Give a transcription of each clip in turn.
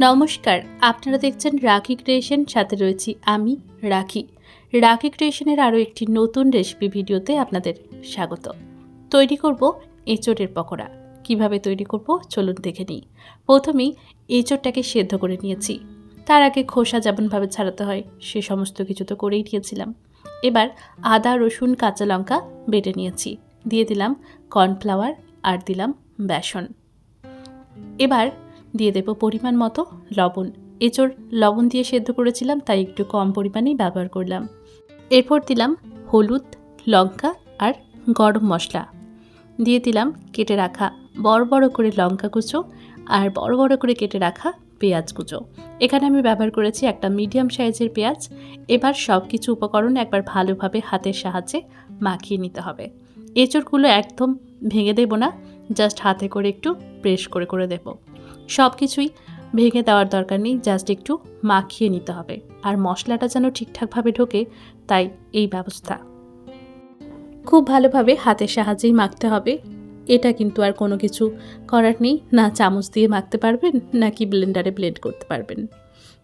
নমস্কার, আপনারা দেখছেন রাখি ক্রিয়েশন, সাথে রয়েছি আমি, রাখি। রাখি ক্রিয়েশনের আরও একটি নতুন রেসিপি ভিডিওতে আপনাদের স্বাগত। তৈরি করব এঁচড়ের পকোড়া। কীভাবে তৈরি করব চলুন দেখে নিই। প্রথমেই এঁচড়টাকে সেদ্ধ করে নিয়েছি। তার আগে খোসা যেমনভাবে ছাড়াতে হয়, সে সমস্ত কিছু তো করেই নিয়েছিলাম। এবার আদা, রসুন, কাঁচা লঙ্কা বেটে নিয়েছি। দিয়ে দিলাম কর্নফ্লাওয়ার আর দিলাম বেসন। এবার দিয়ে দেবো পরিমাণ মতো লবণ। এঁচড় লবণ দিয়ে সেদ্ধ করেছিলাম, তাই একটু কম পরিমাণেই ব্যবহার করলাম। এরপর দিলাম হলুদ, লঙ্কা আর গরম মশলা। দিয়ে দিলাম কেটে রাখা বড় বড় করে লঙ্কা কুচো আর বড় বড় করে কেটে রাখা পেঁয়াজ কুচো। এখানে আমি ব্যবহার করেছি একটা মিডিয়াম সাইজের পেঁয়াজ। এবার সব কিছু উপকরণ একবার ভালোভাবে হাতের সাহায্যে মাখিয়ে নিতে হবে। এঁচড়গুলো একদম ভেঙে দেব না, জাস্ট হাতে করে একটু প্রেস করে করে দেবো। সব কিছুই ভেঙে দেওয়ার দরকার নেই জাস্ট একটু মাখিয়ে নিতে হবে। আর মশলাটা যেন ঠিকঠাকভাবে ঢোকে, তাই এই ব্যবস্থা। খুব ভালোভাবে হাতের সাহায্যেই মাখতে হবে। এটা কিন্তু আর কোনো কিছু করার নেই। না চামচ দিয়ে মাখতে পারবেন, নাকি ব্লেন্ডারে ব্লেন্ড করতে পারবেন।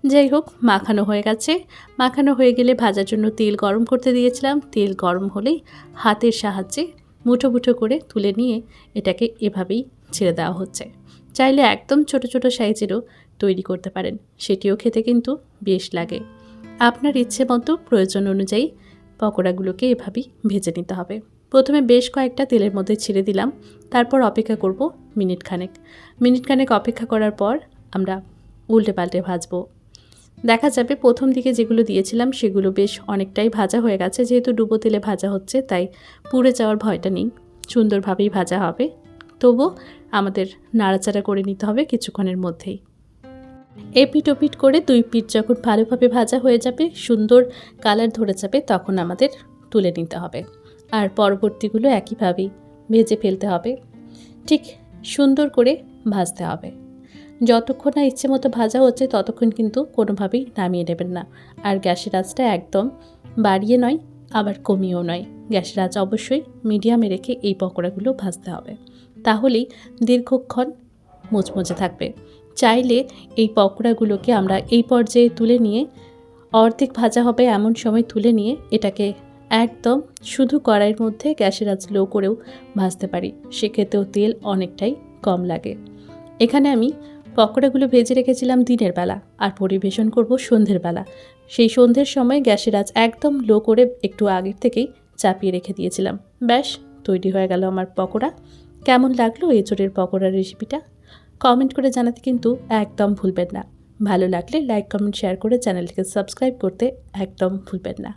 যাই হোক, মাখানো হয়ে গেছে। মাখানো হয়ে গেলে ভাজার জন্য তেল গরম করতে দিয়েছিলাম। তেল গরম হলেই হাতের সাহায্যে মুঠো মুঠো করে তুলে নিয়ে এটাকে এভাবেই ছেড়ে দেওয়া হচ্ছে। চাইলে একদম ছোট ছোট সাইজেরও তৈরি করতে পারেন। সেটিও খেতে কিন্তু বেশ লাগে। আপনার ইচ্ছে মতো প্রয়োজন অনুযায়ী পকোড়াগুলোকে এভাবেই ভেজে নিতে হবে। প্রথমে বেশ কয়েকটা তেলের মধ্যে ছেড়ে দিলাম। তারপর অপেক্ষা করব মিনিট খানেক মিনিট খানেক অপেক্ষা করার পর আমরা উল্টে পাল্টে ভাজবো। দেখা যাবে প্রথম দিকে যেগুলো দিয়েছিলাম সেগুলো বেশ অনেকটাই ভাজা হয়ে গেছে। যেহেতু ডুবো তেলে ভাজা হচ্ছে, তাই পুড়ে যাওয়ার ভয়টা নেই। সুন্দরভাবেই ভাজা হবে। তবু আমাদের নাড়াচাড়া করে নিতে হবে কিছুক্ষণের মধ্যেই। এপিট ওপিট করে দুই পিঠ যখন ভালোভাবে ভাজা হয়ে যাবে, সুন্দর কালার ধরে যাবে, তখন আমাদের তুলে নিতে হবে। আর পরবর্তীগুলো একইভাবেই ভেজে ফেলতে হবে। ঠিক সুন্দর করে ভাজতে হবে। যতক্ষণ না ইচ্ছে মতো ভাজা হচ্ছে, ততক্ষণ কিন্তু কোনোভাবেই নামিয়ে নেবেন না। আর গ্যাসের আঁচটা একদম বাড়িয়ে নয়, আবার কমিয়েও নয়। গ্যাসের আঁচ অবশ্যই মিডিয়ামে রেখে এই পকোড়াগুলো ভাজতে হবে। তাহলেই দীর্ঘক্ষণ মুচমুচে থাকবে। চাইলে এই পকোড়াগুলোকে আমরা এই পর্যায়ে তুলে নিয়ে, অর্ধেক ভাজা হবে এমন সময় তুলে নিয়ে এটাকে একদম শুধু কড়াইয়ের মধ্যে গ্যাসের আঁচ লো করেও ভাজতে পারি। সেক্ষেত্রেও তেল অনেকটাই কম লাগে। এখানে আমি পকোড়াগুলো ভেজে রেখেছিলাম দিনের বেলা আর পরিবেশন করব সন্ধ্যের বেলা। সেই সন্ধ্যের সময় গ্যাসের আঁচ একদম লো করে একটু আগের থেকেই চাপিয়ে রেখে দিয়েছিলাম। ব্যাস, তৈরি হয়ে গেল আমার পকোড়া। কেমন লাগল এঁচড়ের পকোড়ার রেসিপিটা কমেন্ট করে জানাতে কিন্তু একদম ভুলবেন না। ভালো লাগলে লাইক কমেন্ট শেয়ার করে চ্যানেলটিকে সাবস্ক্রাইব করতে একদম ভুলবেন না।